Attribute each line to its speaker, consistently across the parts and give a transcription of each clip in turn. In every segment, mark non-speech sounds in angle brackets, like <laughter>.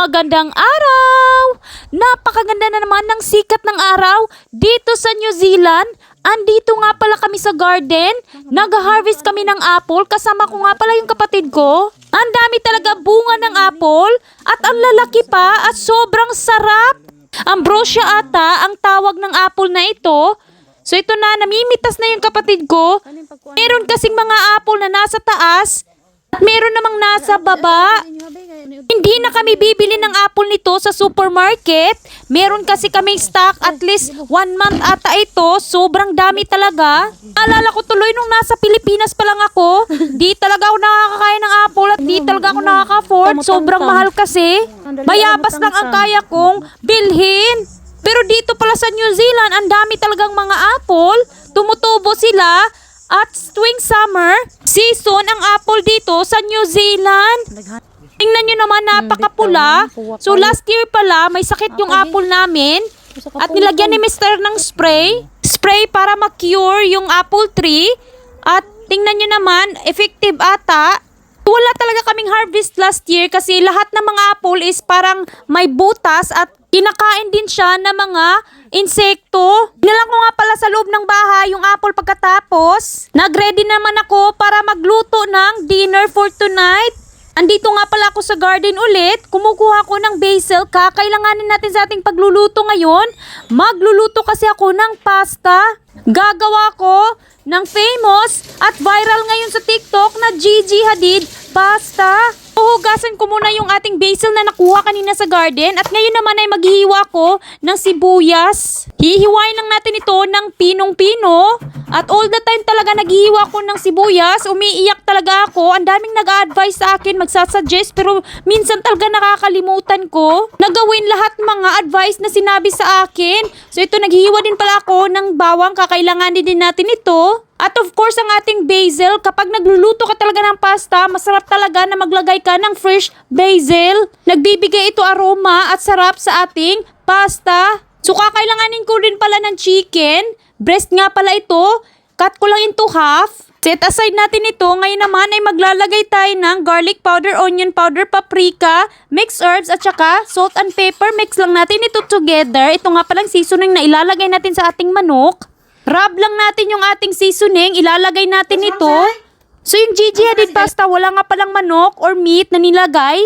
Speaker 1: Magandang araw! Napakaganda na naman ng sikat ng araw dito sa New Zealand. Andito nga pala kami sa garden. Nag-harvest kami ng apple. Kasama ko nga pala yung kapatid ko. Ang dami talaga bunga ng apple. At ang lalaki pa at sobrang sarap. Ambrosia ata ang tawag ng apple na ito. So ito na, namimitas na yung kapatid ko. Meron kasing mga apple na nasa taas at meron namang nasa baba. Hindi na kami bibili ng apple nito sa supermarket. Meron kasi kaming stock at least one month ata ito. Sobrang dami talaga. Alala ko tuloy nung nasa Pilipinas pa lang ako. Di talaga ako nakakakain ng apple at di talaga ako nakaka-afford. Sobrang mahal kasi. Bayabas lang ang kaya kong bilhin. Pero dito pala sa New Zealand, ang dami talagang mga apple. Tumutubo sila. At tuwing summer, season ang apple dito sa New Zealand. Tingnan nyo naman, napakapula. So last year pala, may sakit yung apple namin. At nilagyan ni Mr. ng spray. Spray para ma-cure yung apple tree. At tingnan nyo naman, effective ata. Wala talaga kaming harvest last year kasi lahat ng mga apple is parang may butas at kinakain din siya ng mga insekto. Nilang ko nga pala sa loob ng bahay yung apple pagkatapos. Nagready naman ako para magluto ng dinner for tonight. Andito nga pala ako sa garden ulit. Kumukuha ko ng basil. Kakailanganin natin sa ating pagluluto ngayon. Magluluto kasi ako ng pasta. Gagawa ko ng famous at viral ngayon sa TikTok na Gigi Hadid pasta. Uhugasan ko muna yung ating basil na nakuha kanina sa garden at ngayon naman ay maghihiwa ko ng sibuyas. Hihiwain lang natin ito ng pinong-pino at all the time talaga naghihiwa ko ng sibuyas. Umiiyak talaga ako. Ang daming nag-advise sa akin, magsasuggest pero minsan talaga nakakalimutan ko. Nagawin lahat mga advice na sinabi sa akin. So ito naghihiwa din pala ako ng bawang. Kakailanganin din natin ito. At of course, ang ating basil, kapag nagluluto ka talaga ng pasta, masarap talaga na maglagay ka ng fresh basil. Nagbibigay ito aroma at sarap sa ating pasta. So, kakailanganin ko rin pala ng chicken. Breast nga pala ito. Cut ko lang into half. Set aside natin ito. Ngayon naman ay maglalagay tayo ng garlic powder, onion powder, paprika, mixed herbs at saka salt and pepper. Mix lang natin ito together. Ito nga palang seasoning na ilalagay natin sa ating manok. Rub lang natin yung ating seasoning. Ilalagay natin ito. So yung Gigi Hadid pasta, wala nga palang manok or meat na nilagay.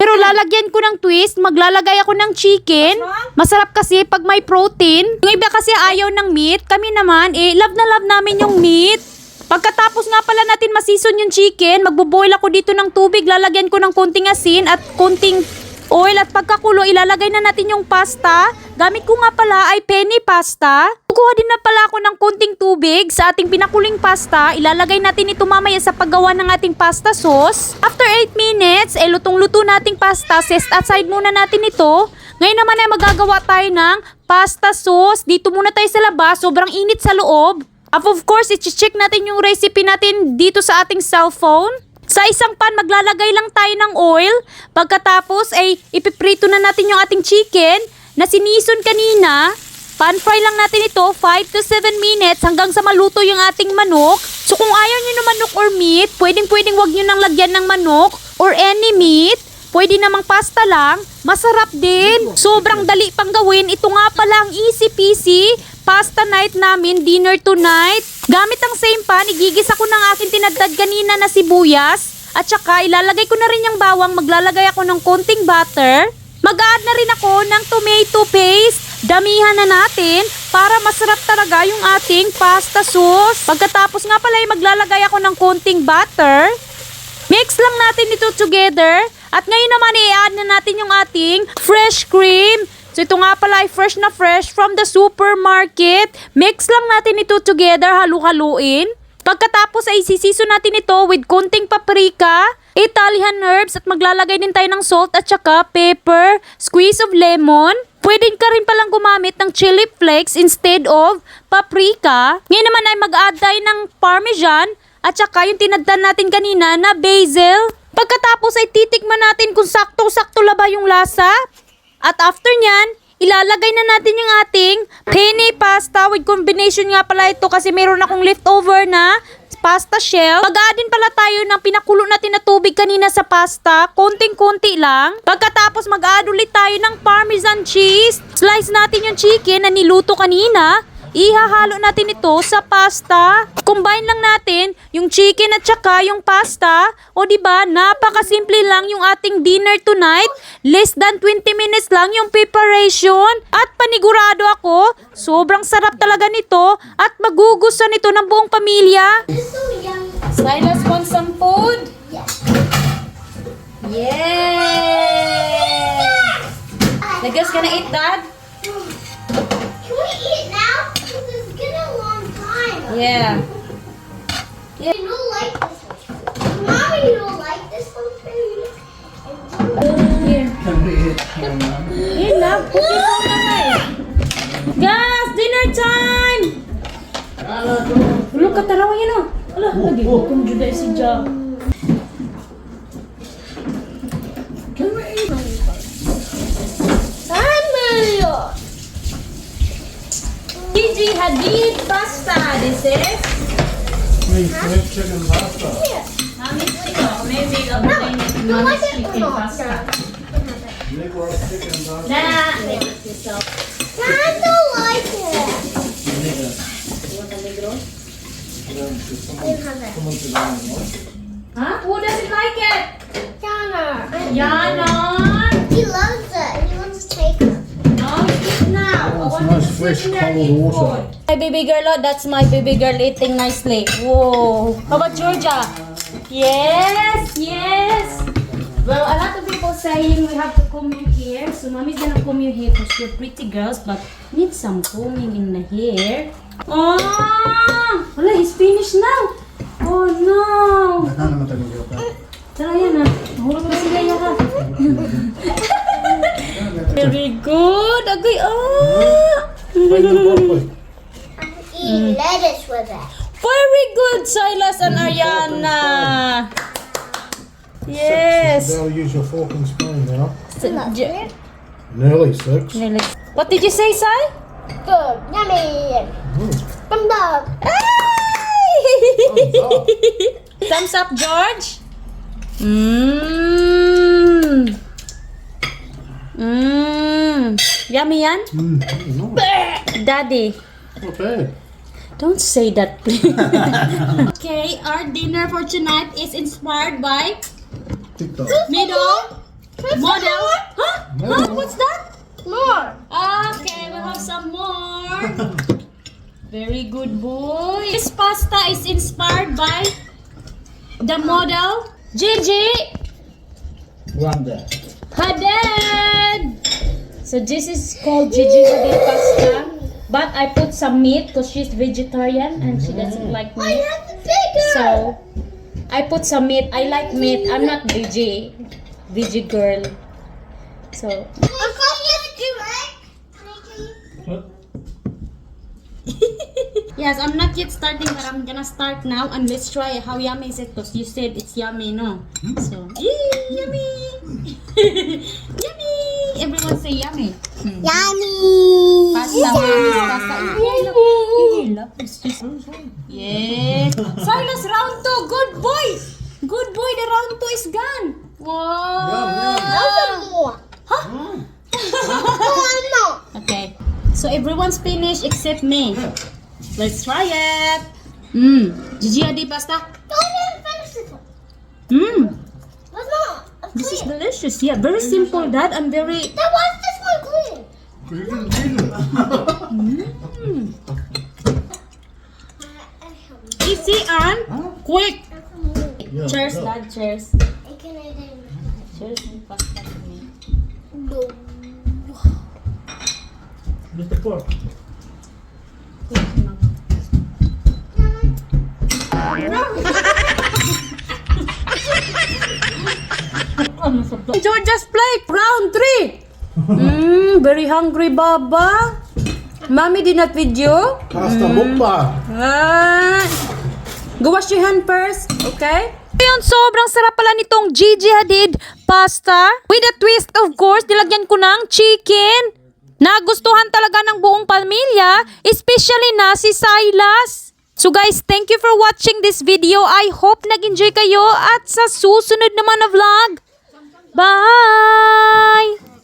Speaker 1: Pero lalagyan ko ng twist, maglalagay ako ng chicken. Masarap kasi pag may protein. Yung iba kasi ayaw ng meat. Kami naman, eh, love na love namin yung meat. Pagkatapos nga pala natin masison yung chicken, magboboil ako dito ng tubig, lalagyan ko ng konting asin at konting oil at pagkakulo, ilalagay na natin yung pasta. Gamit ko nga pala ay penny pasta. Kukuha din na pala ako ng konting tubig sa ating pinakuling pasta. Ilalagay natin ito mamaya sa paggawa ng ating pasta sauce. After 8 minutes, eh lutong-luto nating pasta. Set aside muna natin ito. Ngayon naman ay magagawa tayo ng pasta sauce. Dito muna tayo sa labas. Sobrang init sa loob. Of course, i-check natin yung recipe natin dito sa ating cellphone. Sa isang pan, maglalagay lang tayo ng oil. Pagkatapos, ay ipiprito na natin yung ating chicken na sinison kanina. Pan fry lang natin ito, 5 to 7 minutes hanggang sa maluto yung ating manok. So kung ayaw nyo ng manok or meat, pwedeng pwedeng wag nyo nang lagyan ng manok or any meat. Pwede namang pasta lang. Masarap din. Sobrang dali pang gawin. Ito nga pala ang easy peasy pasta night namin, dinner tonight. Gamit ang same pan, igigis ako ng aking tinadtad kanina na sibuyas. At saka ilalagay ko na rin yung bawang, maglalagay ako ng konting butter. Mag-add na rin ako ng tomato paste. Damihan na natin para masarap talaga yung ating pasta sauce. Pagkatapos nga pala ay maglalagay ako ng konting butter. Mix lang natin ito together. At ngayon naman i-add na natin yung ating fresh cream. So ito nga pala ay fresh na fresh from the supermarket. Mix lang natin ito together, halu-haluin. Pagkatapos ay sisiso natin ito with konting paprika, Italian herbs at maglalagay din tayo ng salt at saka pepper, squeeze of lemon. Pwede ka rin palang gumamit ng chili flakes instead of paprika. Ngayon naman ay mag-add tayo ng parmesan at saka yung tinadtan natin kanina na basil. Pagkatapos ay titikman natin kung sakto-sakto la ba yung lasa. At after nyan, ilalagay na natin yung ating penne pasta with combination nga pala ito kasi meron akong leftover na
Speaker 2: pasta shell. Mag-aadin pala tayo ng pinakulo natin na tubig kanina sa pasta. Konting-konti lang. Pagkatapos mag-add ulit tayo ng parmesan cheese. Slice natin yung chicken na niluto kanina. Ihahalo natin ito sa pasta. Combine lang natin yung chicken at saka yung pasta. O di ba? Napakasimple lang yung ating dinner tonight. Less than 20 minutes lang yung preparation. At panigurado ako, sobrang sarap talaga nito at magugustuhan nito ng buong pamilya. Silas wants some food?
Speaker 3: Yes.
Speaker 2: Yay! The girls gonna eat that?
Speaker 3: Can we eat now? Because it's been a long time.
Speaker 2: Yeah.
Speaker 3: You don't like this one. Mommy, you don't like this one food.
Speaker 2: Here.
Speaker 4: Here now?
Speaker 2: Here, love. <laughs> Put your phone away. Guys, dinner time! Look at tarawa yan oh. Ala, lagi ko kung juda si Ja.
Speaker 4: Can we eat?
Speaker 3: Mario.
Speaker 2: Gigi Hadid pasta. This is Huh? Who doesn't like it?
Speaker 3: Connor.
Speaker 2: Yana.
Speaker 4: Fresh cold water.
Speaker 2: My baby girl, oh, that's my baby girl eating nicely. Whoa. How about Georgia? Yes, yes. Well, a lot of people saying we have to comb your hair. So mommy's gonna comb your hair because you're pretty girls, but need some combing in the hair. Oh, wala, he's finished now. Yes.
Speaker 4: They'll use your fork and spoon now.
Speaker 2: J-
Speaker 4: Nearly six. Nearly.
Speaker 2: What did you say, Sai?
Speaker 3: Good. Yummy.
Speaker 4: Mm.
Speaker 3: Thumbs up. <laughs>
Speaker 2: Thumbs up, George. Mmm. Mmm. Yummy yan?
Speaker 4: Mm. No,
Speaker 2: Daddy.
Speaker 4: not bad.
Speaker 2: Don't say that, please. <laughs> okay, our dinner for tonight is inspired by
Speaker 4: TikTok.
Speaker 2: middle model. Huh? Huh? What's that?
Speaker 3: More.
Speaker 2: Okay, we have some more. Very good boy. This pasta is inspired by the model Gigi
Speaker 4: Wanda.
Speaker 2: Hadid. So this is called Gigi Hadid pasta. But I put some meat because she's vegetarian and she doesn't like
Speaker 3: I
Speaker 2: meat.
Speaker 3: have the bigger.
Speaker 2: So I put some meat. I like meat. I'm not veggie, veggie girl. So
Speaker 3: I'll call you the
Speaker 2: yes, I'm not yet starting, but I'm gonna start now and let's try how yummy is it because you said it's yummy, no? So yay, yummy, yummy. Everyone say yummy. Hmm.
Speaker 3: Yummy.
Speaker 2: Pasta, mommy's pasta. Yay, look. Yay, look. It's just yeah. Everyone's finished except me. Let's try it. Mmm. Gigi Adi pasta.
Speaker 3: Go ahead and finish this one.
Speaker 2: Mmm.
Speaker 3: That's not. a
Speaker 2: This is
Speaker 3: clean.
Speaker 2: delicious. Yeah, very simple, Dad, and very.
Speaker 3: Then why is this one clean?
Speaker 4: You didn't need it.
Speaker 2: Mm. Easy and quick.
Speaker 4: Yeah,
Speaker 2: Cheers,
Speaker 4: go.
Speaker 2: Dad. Cheers.
Speaker 3: I can I didn't.
Speaker 2: Cheers and pasta to me.
Speaker 3: No.
Speaker 4: Mr. Pork.
Speaker 2: Georgia's plate, round three. Mmm, very hungry, Baba. Mommy did not video.
Speaker 4: Pasta mukbang.
Speaker 2: Ah. Go wash your hand first, okay? Ayun, sobrang sarap pala nitong Gigi Hadid pasta. With a twist, of course, nilagyan ko ng chicken. Nagustuhan talaga ng buong pamilya, especially na si Silas.
Speaker 1: So guys, thank you for watching this video. I hope nag-enjoy kayo at sa susunod naman na vlog. Bye!